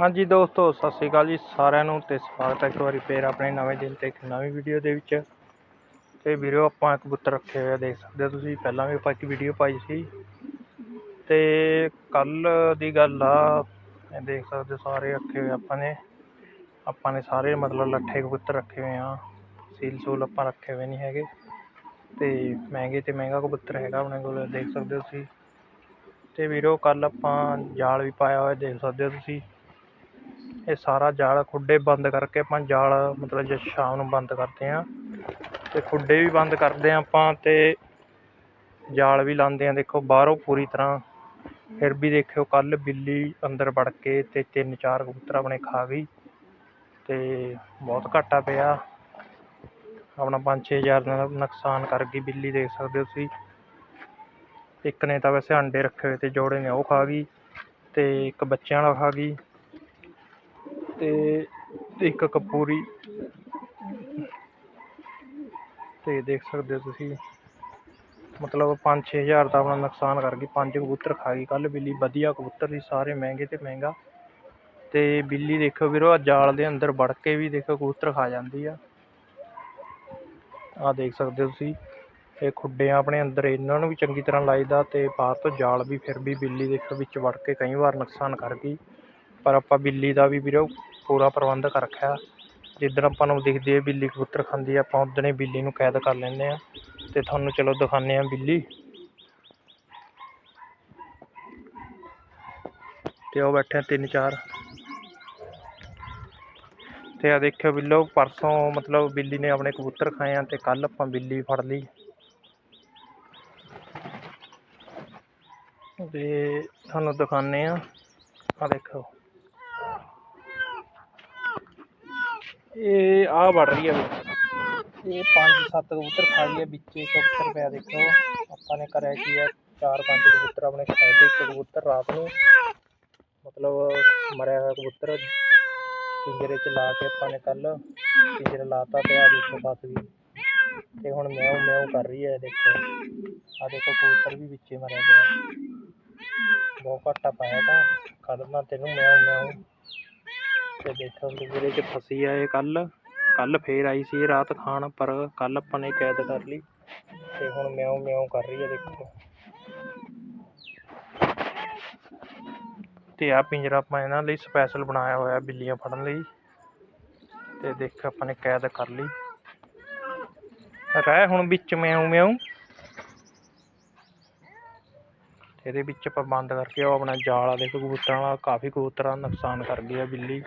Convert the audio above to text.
ਹਾਂਜੀ ਦੋਸਤੋ, ਸਤਿ ਸ਼੍ਰੀ ਅਕਾਲ ਜੀ ਸਾਰਿਆਂ ਨੂੰ ਤੇ ਸਵਾਗਤ ਹੈ ਇੱਕ ਵਾਰੀ ਫੇਰ ਆਪਣੇ ਨਵੇਂ ਦਿਨ ਤੇ ਇੱਕ ਨਵੀਂ ਵੀਡੀਓ ਦੇ ਵਿੱਚ। ਤੇ ਵੀਰੋ, ਆਪਾਂ ਕਬੂਤਰ ਰੱਖੇ ਹੋਏ ਆ, ਦੇਖ ਸਕਦੇ ਹੋ ਤੁਸੀਂ। ਪਹਿਲਾਂ ਵੀ ਆਪਾਂ ਇੱਕ ਵੀਡੀਓ ਪਾਈ ਸੀ। ਤੇ ਕੱਲ ਦੀ ਗੱਲ ਆ, ਇਹ ਦੇਖ ਸਕਦੇ ਹੋ ਸਾਰੇ ਰੱਖੇ ਹੋਏ ਆਪਾਂ ਨੇ। ਆਪਾਂ ਨੇ ਸਾਰੇ ਮਤਲਬ ਲੱਠੇ ਕਬੂਤਰ ਰੱਖੇ ਹੋਏ ਆ। ਸੀਲ ਸੂਲ ਆਪਾਂ ਰੱਖੇ ਹੋਏ ਨਹੀਂ ਹੈਗੇ। ਤੇ ਮਹਿੰਗੇ ਤੇ ਮਹਿੰਗਾ ਕਬੂਤਰ ਹੈਗਾ ਆਪਣੇ ਕੋਲ, ਦੇਖ ਸਕਦੇ ਹੋ ਤੁਸੀਂ। ਤੇ ਵੀਰੋ ਕੱਲ ਆਪਾਂ ਜਾਲ ਵੀ ਪਾਇਆ ਹੋਇਆ, ਦੇਖ ਸਕਦੇ ਹੋ ਤੁਸੀਂ। ਇਹ ਸਾਰਾ ਜਾਲ ਖੁੱਡੇ ਬੰਦ ਕਰਕੇ ਆਪਾਂ ਜਾਲ, ਮਤਲਬ ਜੇ ਸ਼ਾਮ ਨੂੰ ਬੰਦ ਕਰਦੇ ਹਾਂ ਅਤੇ ਖੁੱਡੇ ਵੀ ਬੰਦ ਕਰਦੇ ਹਾਂ ਆਪਾਂ ਅਤੇ ਜਾਲ ਵੀ ਲਾਉਂਦੇ ਹਾਂ। ਦੇਖੋ ਬਾਹਰੋਂ ਪੂਰੀ ਤਰ੍ਹਾਂ, ਫਿਰ ਵੀ ਦੇਖਿਓ ਕੱਲ੍ਹ ਬਿੱਲੀ ਅੰਦਰ ਵੜ ਕੇ ਅਤੇ ਤਿੰਨ ਚਾਰ ਕਬੂਤਰ ਆਪਣੇ ਖਾ ਗਈ ਅਤੇ ਬਹੁਤ ਘਾਟਾ ਪਿਆ। ਆਪਣਾ 5-6000 ਦਾ ਨੁਕਸਾਨ ਕਰ ਗਈ ਬਿੱਲੀ ਦੇਖ ਸਕਦੇ ਹੋ ਤੁਸੀਂ। ਇੱਕ ਨੇ ਤਾਂ ਵੈਸੇ ਅੰਡੇ ਰੱਖੇ ਹੋਏ ਤੇ ਜੋੜੇ ਨੇ ਉਹ ਖਾ ਗਈ ਤੇ ਇੱਕ ਬੱਚਿਆਂ ਵਾਲਾ ਖਾ ਗਈ। ਤੇ ਇੱਕ ਕਪੂਰੀ। ਤੇ ਦੇਖ ਸਕਦੇ ਹੋ ਤੁਸੀਂ, ਮਤਲਬ 5-6000 ਦਾ ਆਪਣਾ ਨੁਕਸਾਨ ਕਰ ਗਈ। ਪੰਜ ਕਬੂਤਰ ਖਾ ਗਈ। ਕੱਲ ਬਿੱਲੀ ਵਧੀਆ ਕਬੂਤਰ ਸੀ, ਸਾਰੇ ਮਹਿੰਗੇ ਤੇ ਮਹਿੰਗਾ। ਤੇ ਬਿੱਲੀ ਦੇਖੋ ਵੀਰੋ, ਆਹ ਜਾਲ ਦੇ ਅੰਦਰ ਵੜ ਕੇ ਵੀ ਦੇਖੋ ਕਬੂਤਰ ਖਾ ਜਾਂਦੀ ਆ। ਆ ਦੇਖ ਸਕਦੇ ਹੋ ਤੁਸੀਂ, ਇਹ ਖੁੱਡੇ ਆ ਆਪਣੇ ਅੰਦਰ, ਇਹਨਾਂ ਨੂੰ ਵੀ ਚੰਗੀ ਤਰ੍ਹਾਂ ਲਾਈਦਾ ਤੇ ਬਾਹਰ ਤੋਂ ਜਾਲ ਵੀ ਫਿਰ ਵੀ ਬਿੱਲੀ ਦੇਖੋ ਵਿੱਚ ਵੜ ਕੇ ਕਈ ਵਾਰ ਨੁਕਸਾਨ ਕਰ ਗਈ। ਪਰ ਆਪਾਂ ਬਿੱਲੀ ਦਾ ਵੀ ਵੀਰੋ ਪੂਰਾ ਪ੍ਰਬੰਧ ਕਰ ਰੱਖਿਆ। ਜਿੱਦਣ ਆਪਾਂ ਨੂੰ ਦਿਖਦੀ ਹੈ ਬਿੱਲੀ ਕਬੂਤਰ ਖਾਂਦੀ ਹੈ, ਆਪਾਂ ਉਦਣ ਹੀ ਬਿੱਲੀ ਨੂੰ ਕੈਦ ਕਰ ਲੈਂਦੇ ਹਾਂ। ਅਤੇ ਤੁਹਾਨੂੰ ਚਲੋ ਦਿਖਾਉਂਦੇ ਹਾਂ ਬਿੱਲੀ। ਤੇ ਉਹ ਬੈਠੇ ਤਿੰਨ ਚਾਰ। ਤੇ ਆ ਦੇਖਿਓ ਬਿੱਲੋ, ਪਰਸੋਂ ਮਤਲਬ ਬਿੱਲੀ ਨੇ ਆਪਣੇ ਕਬੂਤਰ ਖਾਏ ਆ ਤੇ ਕੱਲ ਆਪਾਂ ਬਿੱਲੀ ਫੜ ਲਈ। ਤੇ ਤੁਹਾਨੂੰ ਦਿਖਾਉਂਦੇ ਆ ਆ ਦੇਖੋ। ਇਹ ਆ ਵੜ ਰਹੀ ਹੈ ਵਿੱਚ ਇਹ ਪੰਜ ਸੱਤ ਕਬੂਤਰ ਖਾ ਲਈ ਹੈ ਵਿੱਚ ਕਬੂਤਰ ਪਿਆ ਦੇਖੋ। ਆਪਾਂ ਨੇ ਕਰਿਆ ਕੀ ਹੈ? ਚਾਰ ਪੰਜ ਕਬੂਤਰ, ਆਪਣੇ ਖਾਏ ਤੇ ਇੱਕ ਕਬੂਤਰ ਰਾਤ ਨੂੰ ਮਤਲਬ ਮਰਿਆ ਹੋਇਆ ਕਬੂਤਰ ਪਿੰਜਰੇ 'ਚ ਲਾ ਕੇ ਆਪਾਂ ਨੇ ਕੱਲ ਪਿੰਜਰੇ ਲਾਤਾ ਤੇ ਆ ਦੇਖੋ ਫਸ ਗਈ ਤੇ ਹੁਣ ਮਿਆਉ ਮਿਆਉ ਕਰ ਰਹੀ ਹੈ, ਦੇਖੋ। ਆ ਦੇਖੋ, ਕਬੂਤਰ ਵੀ ਵਿੱਚੇ ਮਰਿਆ ਗਿਆ ਬਹੁਤ ਘਾਟਾ ਪਾਇਆ ਤਾਂ। ਕੱਢਣਾ ਤੈਨੂੰ ਮਿਆਉ ਮਿਆਉ ਤੇ ਦੇਖੋ ਪਿੰਜਰੇ 'ਚ ਫਸੀ ਆ ਇਹ ਕੱਲ। ਕੱਲ ਫੇਰ ਆਈ ਸੀ ਇਹ ਰਾਤ ਖਾਣ, ਪਰ ਕੱਲ ਆਪਾਂ ਨੇ ਕੈਦ ਕਰ ਲਈ। ਤੇ ਹੁਣ ਮਿਆਉ ਮਿਆਉ ਕਰ ਰਹੀ ਹੈ ਦੇਖੋ। ਤੇ ਆ ਪਿੰਜਰਾ ਆਪਾਂ ਇਹਨਾਂ ਲਈ ਸਪੈਸ਼ਲ ਬਣਾਇਆ ਹੋਇਆ, ਬਿੱਲੀਆਂ ਫੜਨ ਲਈ। ਤੇ ਦੇਖ ਆਪਾਂ ਨੇ ਕੈਦ ਕਰ ਲਈ। ਰਹਿ ਹੁਣ ਵਿੱਚ ਮਿਆਉ ਮਿਆਉ। ਇਹਦੇ ਵਿੱਚ ਆਪਾਂ ਬੰਦ ਕਰਕੇ ਉਹ ਆਪਣਾ ਜਾਲ ਆ ਕਬੂਤਰਾਂ ਵਾਲਾ ਕਾਫੀ ਕਬੂਤਰਾਂ ਦਾ ਨੁਕਸਾਨ ਕਰ ਗਈ ਆ ਬਿੱਲੀ।